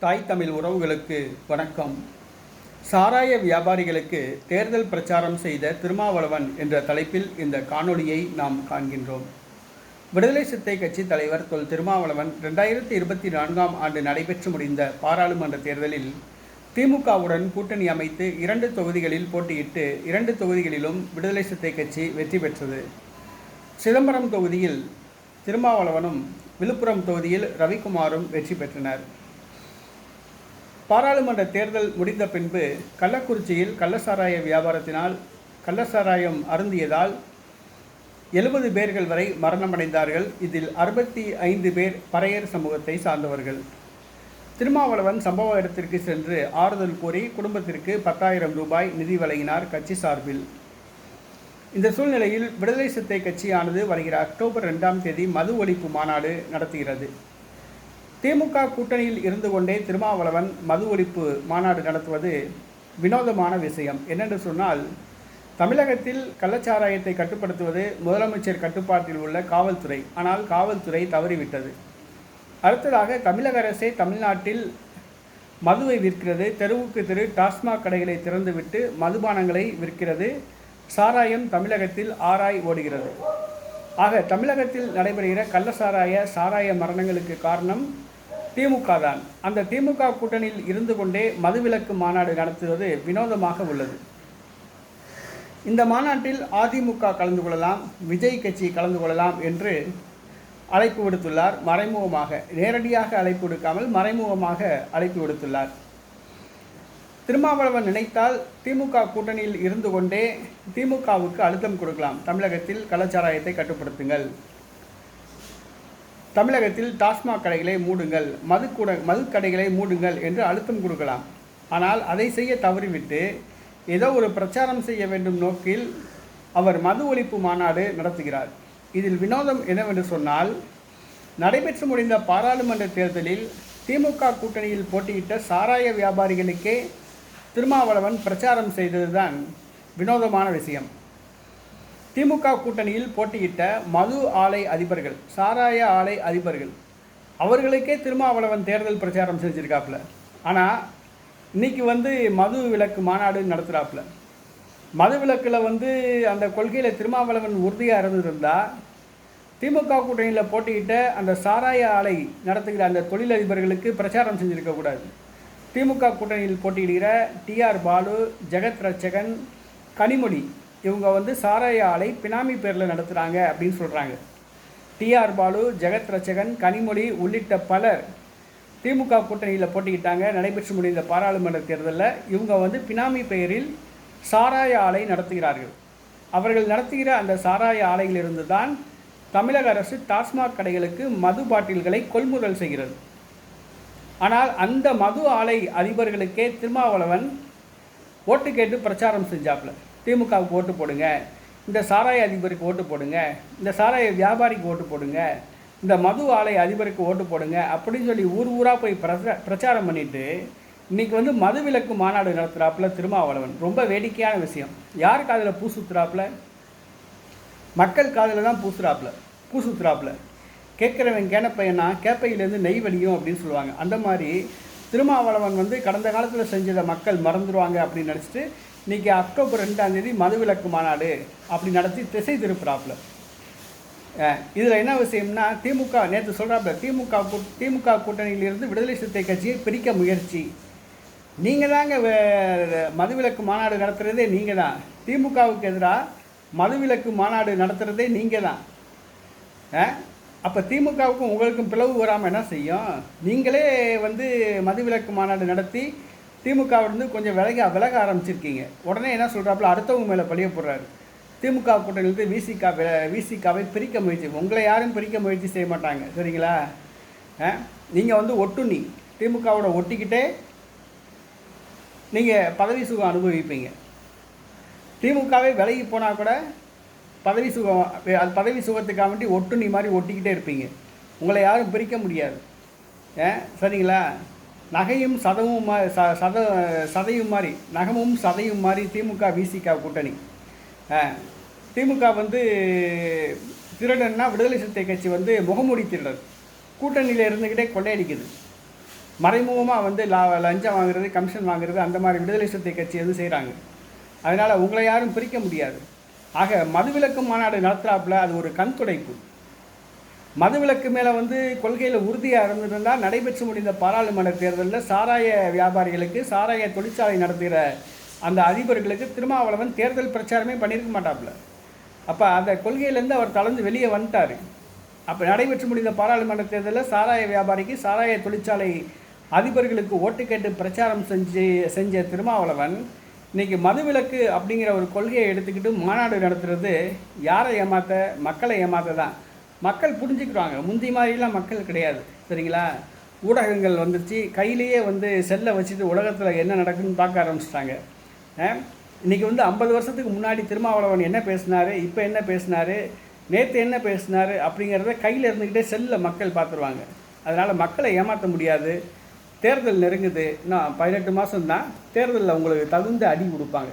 தாய் தமிழ் உறவுகளுக்கு வணக்கம். சாராய வியாபாரிகளுக்கு தேர்தல் பிரச்சாரம் செய்த திருமாவளவன் என்ற தலைப்பில் இந்த காணொளியை நாம் காண்கின்றோம். விடுதலை சித்தை கட்சி தலைவர் தொல் திருமாவளவன் ரெண்டாயிரத்தி இருபத்தி நான்காம் ஆண்டு நடைபெற்று முடிந்த பாராளுமன்ற தேர்தலில் திமுகவுடன் கூட்டணி அமைத்து இரண்டு தொகுதிகளில் போட்டியிட்டு இரண்டு தொகுதிகளிலும் விடுதலை சித்தை கட்சி வெற்றி பெற்றது. சிதம்பரம் தொகுதியில் திருமாவளவனும் விழுப்புரம் தொகுதியில் ரவிக்குமாரும் வெற்றி பெற்றனர். பாராளுமன்ற தேர்தல் முடிந்த பின்பு கள்ளக்குறிச்சியில் கள்ளசாராய வியாபாரத்தினால் கள்ளசாராயம் அருந்தியதால் எழுபது பேர்கள் வரை மரணமடைந்தார்கள். இதில் அறுபத்தி ஐந்து பேர் பறையர் சமூகத்தை சார்ந்தவர்கள். திருமாவளவன் சம்பவ இடத்திற்கு சென்று ஆறுதல் கூறி குடும்பத்திற்கு பத்தாயிரம் ரூபாய் நிதி வழங்கினார் கட்சி சார்பில். இந்த சூழ்நிலையில் விடுதலை சித்தை கட்சியானது வருகிற அக்டோபர் ரெண்டாம் தேதி மது ஒழிப்பு மாநாடு நடத்துகிறது. திமுக கூட்டணியில் இருந்து கொண்டே திருமாவளவன் மது ஒழிப்பு மாநாடு நடத்துவது வினோதமான விஷயம். என்னென்று சொன்னால் தமிழகத்தில் கள்ளச்சாராயத்தை கட்டுப்படுத்துவது முதலமைச்சர் கட்டுப்பாட்டில் உள்ள காவல்துறை. ஆனால் காவல்துறை தவறிவிட்டது. அடுத்ததாக தமிழக அரசே தமிழ்நாட்டில் மதுவை விற்கிறது. தெருவுக்கு தெரு டாஸ்மாக் கடைகளை திறந்துவிட்டு மதுபானங்களை விற்கிறது. சாராயம் தமிழகத்தில் ஆராய் ஓடுகிறது. ஆக தமிழகத்தில் நடைபெறுகிற கள்ள சாராய சாராய மரணங்களுக்கு காரணம் திமுக தான். அந்த திமுக கூட்டணியில் இருந்து கொண்டே மதுவிலக்கு மாநாடு நடத்துவது வினோதமாக உள்ளது. இந்த மாநாட்டில் அதிமுக கலந்து கொள்ளலாம் விஜய் கட்சி கலந்து கொள்ளலாம் என்று அழைப்பு விடுத்துள்ளார் மறைமுகமாக. நேரடியாக அழைப்பு விடுக்காமல் மறைமுகமாக அழைப்பு விடுத்துள்ளார். திருமாவளவன் நினைத்தால் திமுக கூட்டணியில் இருந்து கொண்டே திமுகவுக்கு அழுத்தம் கொடுக்கலாம். தமிழகத்தில் கலாச்சாராயத்தை கட்டுப்படுத்துங்கள். தமிழகத்தில் டாஸ்மாக் கடைகளை மூடுங்கள் மதுக்கூட மதுக்கடைகளை மூடுங்கள் என்று அழுத்தம் கொடுக்கலாம். ஆனால் அதை செய்ய தவறிவிட்டு ஏதோ ஒரு பிரச்சாரம் செய்ய வேண்டும் நோக்கில் அவர் மது ஒழிப்பு மாநாடு நடத்துகிறார். இதில் வினோதம் என்னவென்று சொன்னால் நடைபெற்று முடிந்த பாராளுமன்ற தேர்தலில் திமுக கூட்டணியில் போட்டியிட்ட சாராய வியாபாரிகளுக்கே திருமாவளவன் பிரச்சாரம் செய்ததுதான் வினோதமான விஷயம். திமுக கூட்டணியில் போட்டியிட்ட மது ஆலை அதிபர்கள் சாராய ஆலை அதிபர்கள் அவர்களுக்கே திருமாவளவன் தேர்தல் பிரச்சாரம் செஞ்சுருக்காப்புல. ஆனால் இன்னைக்கு வந்து மது விலக்கு மாநாடு நடத்துகிறாப்புல மது விலக்கில் வந்து அந்த கொள்கையில் திருமாவளவன் உறுதியாக இருந்திருந்தா திமுக கூட்டணியில் போட்டியிட்ட அந்த சாராய ஆலை நடத்துகிற அந்த தொழிலதிபர்களுக்கு பிரச்சாரம் செஞ்சுருக்கக்கூடாது திமுக கூட்டணியில் போட்டியிடுகிற டிஆர் பாலு ஜெகத் ரட்சகன் கனிமொழி இவங்க வந்து சாராய ஆலை பினாமி பேரில் நடத்துகிறாங்க அப்படின்னு சொல்கிறாங்க டிஆர் பாலு ஜெகத் ரச்சகன் கனிமொழி உள்ளிட்ட பலர் திமுக கூட்டணியில் போட்டிக்கிட்டாங்க நடைபெற்று முடிந்த பாராளுமன்ற தேர்தலில் இவங்க வந்து பினாமி பெயரில் சாராய ஆலை நடத்துகிறார்கள். அவர்கள் நடத்துகிற அந்த சாராய ஆலையிலிருந்து தான் தமிழக அரசு டாஸ்மாக் கடைகளுக்கு மது பாட்டில்களை கொள்முதல் செய்கிறது. ஆனால் அந்த மது ஆலை அதிபர்களுக்கே திருமாவளவன் ஓட்டு கேட்டு பிரச்சாரம் செஞ்சாப்ல. திமுகவுக்கு ஓட்டு போடுங்க. இந்த சாராய அதிபருக்கு ஓட்டு போடுங்க. இந்த சாராய வியாபாரிக்கு ஓட்டு போடுங்க. இந்த மது ஆலை அதிபருக்கு ஓட்டு போடுங்க அப்படின்னு சொல்லி ஊர் ஊராக போய் பிரச்ச பிரச்சாரம் பண்ணிட்டு இன்றைக்கி வந்து மது விலக்கு மாநாடு நடத்துகிறாப்புல திருமாவளவன். ரொம்ப வேடிக்கையான விஷயம். யார் காதில் பூ சுற்றுறாப்புல மக்கள் காதில் தான் பூசுறாப்புல. பூ சுற்றுறாப்புல கேட்குறவன் கேனப்பையனா கேப்பையிலேருந்து நெய் வலியும் அப்படின்னு சொல்லுவாங்க. அந்த மாதிரி திருமாவளவன் வந்து கடந்த காலத்தில் செஞ்சதை மக்கள் மறந்துடுவாங்க அப்படின்னு நினச்சிட்டு இன்றைக்கி அக்டோபர் ரெண்டாந்தேதி மதுவிலக்கு மாநாடு அப்படி நடத்தி திசை திருப்புறாப்பில். இதில் என்ன விஷயம்னா திமுக நேற்று சொல்கிறாப்புல திமுக திமுக கூட்டணியிலிருந்து விடுதலை சிறுத்தை கட்சியை பிரிக்க முயற்சி. நீங்கள் தாங்க மதுவிலக்கு மாநாடு நடத்துகிறதே நீங்கள் தான். திமுகவுக்கு எதிராக மதுவிலக்கு மாநாடு நடத்துகிறதே நீங்கள் தான். அப்போ திமுகவுக்கும் உங்களுக்கும் பிளவு வராமல் என்ன செய்யும்? நீங்களே வந்து மதுவிலக்கு மாநாடு நடத்தி திமுகவிலிருந்து கொஞ்சம் விலக விலக ஆரம்பிச்சிருக்கீங்க. உடனே என்ன சொல்கிறாப்புல அடுத்தவங்க மேலே பழிய போடுறாரு. திமுக கூட்டணியிலிருந்து விசிகா விசிகாவை பிரிக்க முயற்சி உங்களை யாரும் பிரிக்க முயற்சி செய்ய மாட்டாங்க. சரிங்களா? நீங்கள் வந்து ஒட்டுண்ணி. திமுகவோட ஒட்டிக்கிட்டே நீங்கள் பதவி சுகம் அனுபவிப்பீங்க. திமுகவே விலகி போனால் கூட பதவி சுகம் அது பதவி சுகத்துக்காக வேண்டி ஒட்டுண்ணி மாதிரி ஒட்டிக்கிட்டே இருப்பீங்க. உங்களை யாரும் பிரிக்க முடியாது. ஏன் சரிங்களா? நகையும் சதமும் ச சத சதையும் மாதிரி நகமும் சதையும் மாதிரி திமுக விசிகா கூட்டணி. திமுக வந்து திருடன்னா விடுதலை சிறுத்தை கட்சி வந்து முகமூடி திருடர். கூட்டணியில் இருந்துக்கிட்டே கொள்ளையடிக்குது. மறைமுகமாக வந்து லா லஞ்சம் வாங்குறது கமிஷன் வாங்குறது அந்த மாதிரி விடுதலை சிறுத்தை கட்சி வந்து செய்கிறாங்க அதனால் உங்களை யாரும் பிரிக்க முடியாது. ஆக மதுவிலக்கு மாநாடு நடத்துகிறாப்புல அது ஒரு கண் துடைப்பு மதுவிலக்கு மேலே வந்து கொள்கையில் உறுதியாக இருந்திருந்தால் நடைபெற்று முடிந்த பாராளுமன்ற தேர்தலில் சாராய வியாபாரிகளுக்கு சாராய தொழிற்சாலை நடத்துகிற அந்த அதிபர்களுக்கு திருமாவளவன் தேர்தல் பிரச்சாரமே பண்ணியிருக்க மாட்டாப்புல அப்போ அந்த கொள்கையிலேருந்து அவர் தளர்ந்து வெளியே வந்துட்டார். அப்போ நடைபெற்று முடிந்த பாராளுமன்ற தேர்தலில் சாராய வியாபாரிக்கு சாராய தொழிற்சாலை அதிபர்களுக்கு ஓட்டு கேட்டு பிரச்சாரம் செஞ்சு செஞ்ச திருமாவளவன் இன்றைக்கி மதுவிலக்கு அப்படிங்கிற ஒரு கொள்கையை எடுத்துக்கிட்டு மாநாடு நடத்துறது யாரை ஏமாத்த? மக்களை ஏமாத்த தான் மக்கள் புரிஞ்சுக்கிறாங்க. முந்தி மாதிரிலாம் மக்கள் கிடையாது சரிங்களா? ஊடகங்கள் வந்துச்சு கையிலேயே வந்து செல்லை வச்சுட்டு உலகத்தில் என்ன நடக்குதுன்னு பார்க்க ஆரம்பிச்சிட்டாங்க. இன்றைக்கி வந்து ஐம்பது வருஷத்துக்கு முன்னாடி திருமாவளவன் என்ன பேசினார் இப்போ என்ன பேசினார் நேற்று என்ன பேசினார் அப்படிங்கிறத கையில் இருந்துக்கிட்டே செல்லில் மக்கள் பார்த்துருவாங்க. அதனால் மக்களை ஏமாற்ற முடியாது. தேர்தல் நெருங்குது. நான் பதினெட்டு மாதம் தான் தேர்தலில் உங்களுக்கு தகுந்த அடி கொடுப்பாங்க.